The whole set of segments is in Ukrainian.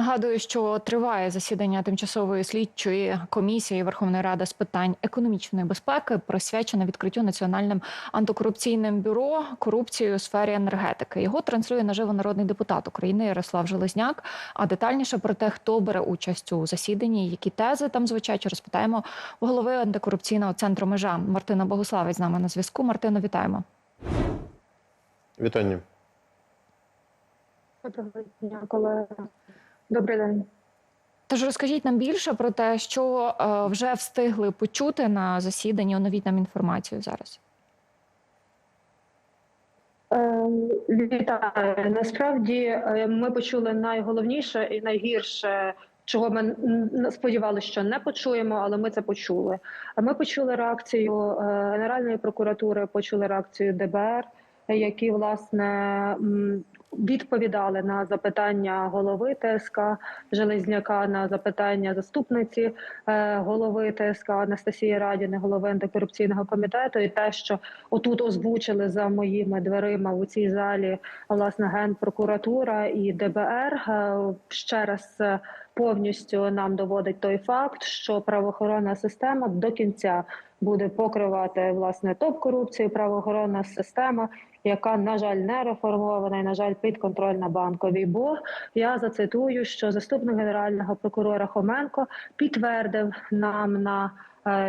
Нагадую, що триває засідання тимчасової слідчої комісії Верховної Ради з питань економічної безпеки, присвячене відкриттю національним антикорупційним бюро корупції у сфері енергетики. Його транслює наживо народний депутат України Ярослав Железняк. А детальніше про те, хто бере участь у засіданні, які тези там звучать, розпитаємо у голови антикорупційного центру межа Мартина Богуславець з нами на зв'язку. Мартино, вітаємо. Вітання. Доброго дня, колеги. Добрий день. Тож розкажіть нам більше про те, що е, вже встигли почути на засіданні. Оновіть нам інформацію зараз. Е, Вітаю. Насправді е, ми почули найголовніше і найгірше. Чого ми сподівалися, що не почуємо, але ми це почули. А Ми почули реакцію Генеральної прокуратури, почули реакцію ДБР, які власне відповідали на запитання голови ТСК Железняка, на запитання заступниці е, голови ТСК Анастасії Радіни, голови антикорупційного комітету, і те, що отут озвучили за моїми дверима у цій залі власне генпрокуратура і ДБР е, ще раз. е, Повністю нам доводить той факт, що правоохоронна система до кінця буде покривати власне топ корупцію. Правоохоронна система, яка на жаль не реформована і на жаль підконтрольна банковій. Бо я зацитую, що заступник генерального прокурора Хоменко підтвердив нам на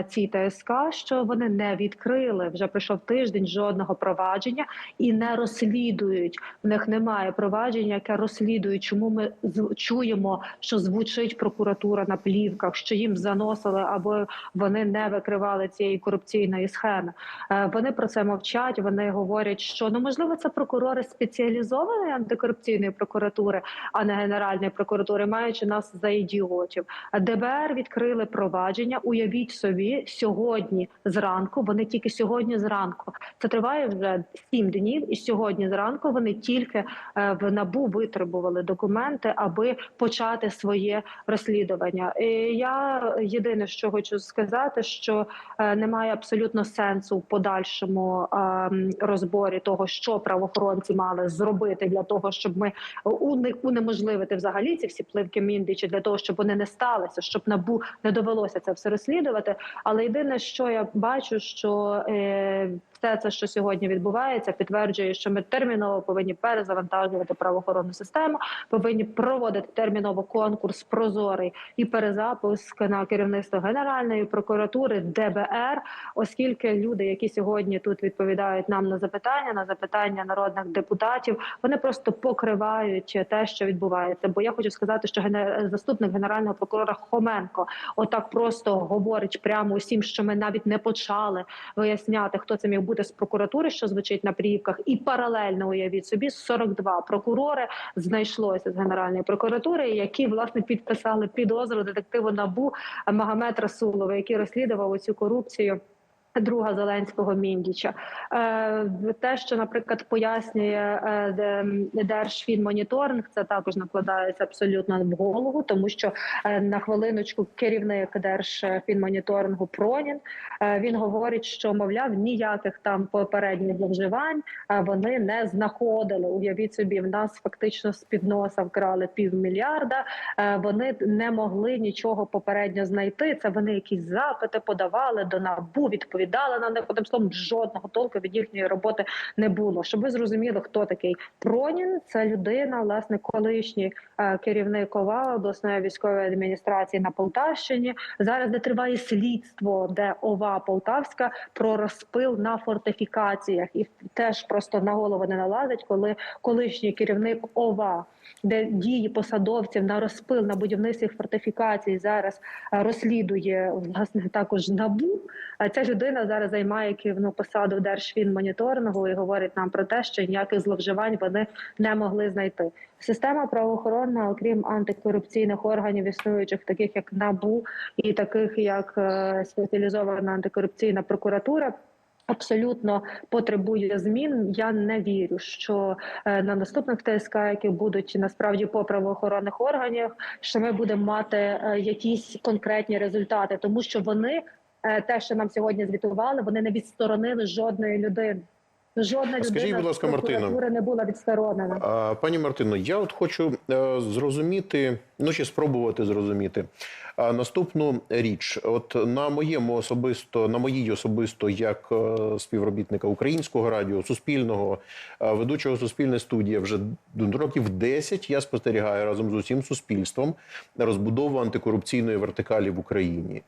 цій ТСК, що вони не відкрили вже пройшов тиждень жодного провадження і не розслідують. В них немає провадження, яке розслідує, чому ми чуємо, що звучить прокуратура на плівках, що їм заносили або вони не викривали цієї корупційної схеми. Е, Вони про це мовчать. Вони говорять, що ну можливо це прокурори спеціалізованої антикорупційної прокуратури, а не генеральної прокуратури, маючи нас за ідіотів. ДБР відкрили провадження. Уявіть собі, сьогодні зранку. Вони тільки сьогодні зранку. Це триває вже сім днів, і сьогодні зранку вони тільки е, в набу витребували документи, аби почати своє розслідування. І я єдине, що хочу сказати, що е, немає абсолютно сенсу в подальшому е, розборі того, що правоохоронці мали зробити для того, щоб ми унеможливити взагалі ці всі пливки міндичі, для того, щоб вони не сталися, щоб набу не довелося це все розслідувати. Але єдине, що я бачу, що е, все це, що сьогодні відбувається, підтверджує, що ми терміново повинні перезавантажувати правоохоронну систему, повинні проводити терміново конкурс прозорий і перезапуск на керівництво Генеральної прокуратури ДБР, оскільки люди, які сьогодні тут відповідають нам на запитання, на запитання народних депутатів, вони просто покривають те, що відбувається. Бо я хочу сказати, що заступник генерального прокурора Хоменко отак просто говорить прямо усім, що ми навіть не почали виясняти, хто це міг бути з прокуратури, що звучить на плівках, і паралельно уявіть собі 42 прокурори знайшлося з генеральної прокуратури, які власне підписали підозру детективу набу Магомед Расулова, який розслідував оцю корупцію. Друга Зеленського Міндіча, е, те, що, наприклад, пояснює е, Держфінмоніторинг, це також накладається абсолютно в голову, тому що е, на хвилиночку керівник Держфінмоніторингу Пронін він говорить, що мовляв ніяких там попередніх зловживань вони не знаходили. Уявіть собі, в нас фактично з під носа вкрали півмільярда. Вони не могли нічого попередньо знайти. Це вони якісь запити подавали до набу, відповідали на них. Одним словом, жодного толку від їхньої роботи не було. Щоб ви зрозуміли, хто такий Пронін, це людина, власне, колишній е, керівник ОВА обласної військової адміністрації на Полтавщині. Зараз де триває слідство, де ОВА Полтавська про розпил на фортифікаціях, і теж просто на голову не налазить, коли колишній керівник ОВА, де дії посадовців на розпил на будівництві фортифікацій зараз е, розслідує власне також набу. Ця людина зараз займає керівну посаду Держфінмоніторингу і говорить нам про те, що ніяких зловживань вони не могли знайти. Система правоохоронна, окрім антикорупційних органів, існуючих, таких як НАБУ і таких як е, спеціалізована антикорупційна прокуратура. Абсолютно потребує змін. Я не вірю, що е, на наступних ТСК, які будуть насправді по правоохоронних органах, що ми будемо мати е, якісь конкретні результати, тому що вони те, що нам сьогодні звітували, вони не відсторонили жодної людини. Жодна людина Скажіть, будь ласка, прокуратури не була відсторонена. А, Пані Мартино, я от хочу е, зрозуміти, ну чи спробувати зрозуміти наступну річ. От на моєму особисто, на моїй особисто, як е, співробітника українського радіо, суспільного, е, ведучого суспільне студія, вже років 10 я спостерігаю разом з усім суспільством розбудову антикорупційної вертикалі в Україні.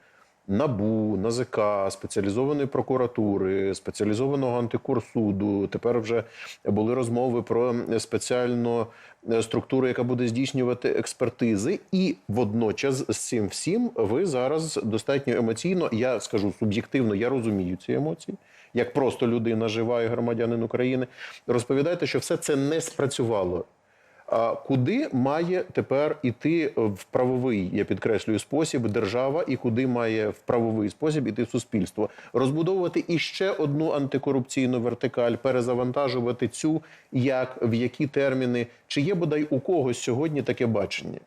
НАБУ, НАЗК, спеціалізованої прокуратури, спеціалізованого антикорсуду. Тепер вже були розмови про спеціальну е, структуру, яка буде здійснювати експертизи. І водночас з цим всім ви зараз достатньо емоційно, я скажу суб'єктивно, я розумію ці емоції. Як просто людина жива і громадянин України, розповідаєте, що все це не спрацювало. Куди має тепер іти в правовий, я підкреслюю, спосіб держава, і куди має в правовий спосіб іти суспільство? Розбудовувати іще одну антикорупційну вертикаль, перезавантажувати цю, як в які терміни? Чи є бодай у когось сьогодні таке бачення?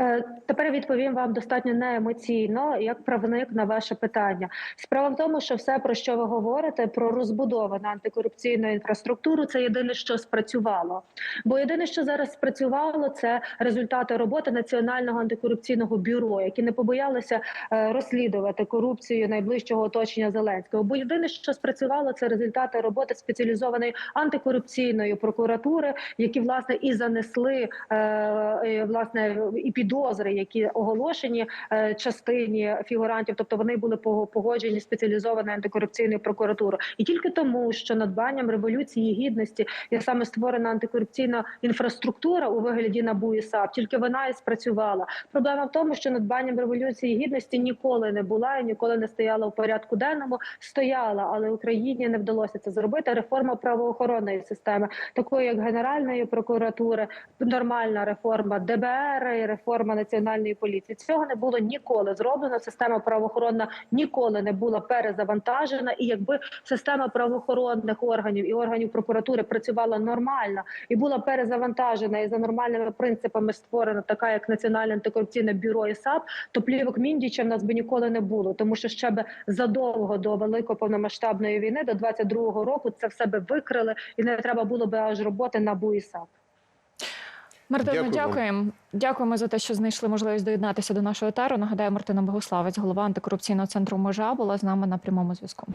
Е, Тепер відповім вам достатньо неемоційно, як правник на ваше питання. Справа в тому, що все, про що ви говорите, про розбудовану антикорупційну інфраструктуру, це єдине, що спрацювало. Бо єдине, що зараз спрацювало, це результати роботи Національного антикорупційного бюро, які не побоялися е, розслідувати корупцію найближчого оточення Зеленського. Бо єдине, що спрацювало, це результати роботи спеціалізованої антикорупційної прокуратури, які власне і занесли е, власне і підозри, які оголошені е, частині фігурантів, тобто вони були погоджені спеціалізованою антикорупційною прокуратурою, і тільки тому, що надбанням революції гідності є саме створена антикорупційна інфраструктура у вигляді НАБУ і САП, тільки вона і спрацювала. Проблема в тому, що надбанням революції гідності ніколи не була і ніколи не стояла у порядку денному. Стояла, але Україні не вдалося це зробити. Реформа правоохоронної системи, такої як Генеральної прокуратури, нормальна реформа ДБР і реформа національної поліції. Цього не було ніколи зроблено. Система правоохоронна ніколи не була перезавантажена. І якби система правоохоронних органів і органів прокуратури працювала нормально і була перезавантажена і за нормальними принципами створена така, як Національне антикорупційне бюро і САП, то плівок Міндіча в нас би ніколи не було, тому що ще би задовго до великої повномасштабної війни, до 22-го року, це все би викрили, і не треба було би аж роботи на і САП. Мартино, дякуємо. дякуємо. Дякуємо за те, що знайшли можливість доєднатися до нашого етеру. Нагадаю, Мартина Богославець, голова антикорупційного центру Межа, була з нами на прямому зв'язку.